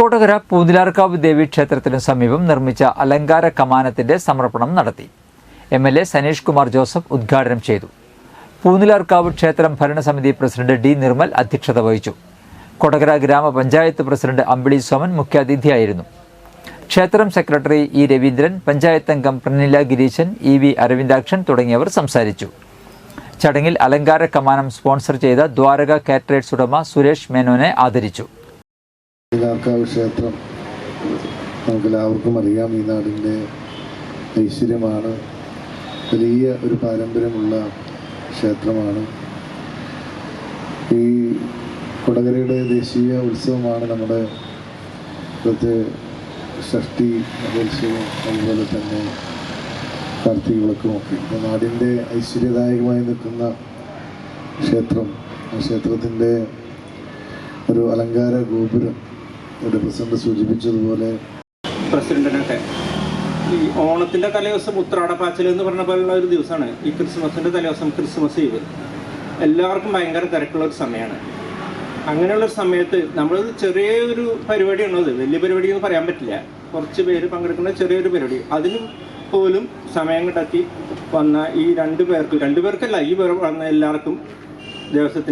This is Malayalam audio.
കൊടകര പൂതിലാർക്കാവ് ദേവി ക്ഷേത്രത്തിന് സമീപം നിർമ്മിച്ച അലങ്കാര കമാനത്തിന്റെ സമർപ്പണം നടത്തി. M L A Sanish Kumar Joseph ഉദ്ഘാടനം ചെയ്തു. പൂനിലാർക്കാവ് ക്ഷേത്രം ഭരണസമിതി പ്രസിഡന്റ് ഡി നിർമ്മൽ അധ്യക്ഷത വഹിച്ചു. കൊടകര ഗ്രാമപഞ്ചായത്ത് പ്രസിഡന്റ് അമ്പിളി സോമൻ മുഖ്യാതിഥിയായിരുന്നു. ക്ഷേത്രം സെക്രട്ടറി ഇ രവീന്ദ്രൻ പഞ്ചായത്ത് അംഗം പ്രനില ഗിരീശൻ ഇ വി അരവിന്ദാക്ഷൻ തുടങ്ങിയവർ സംസാരിച്ചു. ചടങ്ങിൽ അലങ്കാര കമാനം സ്പോൺസർ ചെയ്ത ദ്വാരക കാറ്ററേറ്റ്സ് ഉടമ സുരേഷ് മേനോനെ ആദരിച്ചു. ശ്രീനാർക്കാവ് ക്ഷേത്രം നമുക്കെല്ലാവർക്കും അറിയാം. ഈ നാടിന്റെ ഐശ്വര്യമാണ്. വലിയ ഒരു പാരമ്പര്യമുള്ള ക്ഷേത്രമാണ്. ഈ കൊടകരയുടെ ദേശീയ ഉത്സവമാണ് നമ്മുടെ ഇവിടുത്തെ ഷഷ്ടി മഹോത്സവം അതുപോലെ തന്നെ കാർത്തിക വിളക്കുമൊക്കെ നാടിന്റെ ഐശ്വര്യദായകമായി നിൽക്കുന്ന ക്ഷേത്രം ആ ക്ഷേത്രത്തിന്റെ ഒരു അലങ്കാര ഗോപുരം ഇവിടെ പ്രസിഡന്റ് സൂചിപ്പിച്ചതുപോലെ പ്രസിഡന്റിനൊക്കെ. ഈ ഓണത്തിന്റെ തലേദിവസം ഉത്രാടപ്പാച്ചൽ എന്ന് പറഞ്ഞ പോലുള്ള ഒരു ദിവസമാണ്. ഈ ക്രിസ്മസിന്റെ തലേദിവസം ക്രിസ്മസ് ഈവ്. എല്ലാവർക്കും ഭയങ്കര തിരക്കുള്ള ഒരു സമയമാണ്. അങ്ങനെയുള്ള ഒരു സമയത്ത് നമ്മൾ ചെറിയൊരു പരിപാടിയാണത് വലിയ പരിപാടി എന്ന് പറയാൻ പറ്റില്ല. കുറച്ച് പേര് പങ്കെടുക്കുന്ന ചെറിയൊരു പരിപാടി. അതിന് പോലും സമയം കണ്ടെത്തി വന്ന ഈ രണ്ടു പേർക്ക് രണ്ടു പേർക്കല്ല ഈ വന്ന എല്ലാവർക്കും ദേവസ്വത്തിന്റെ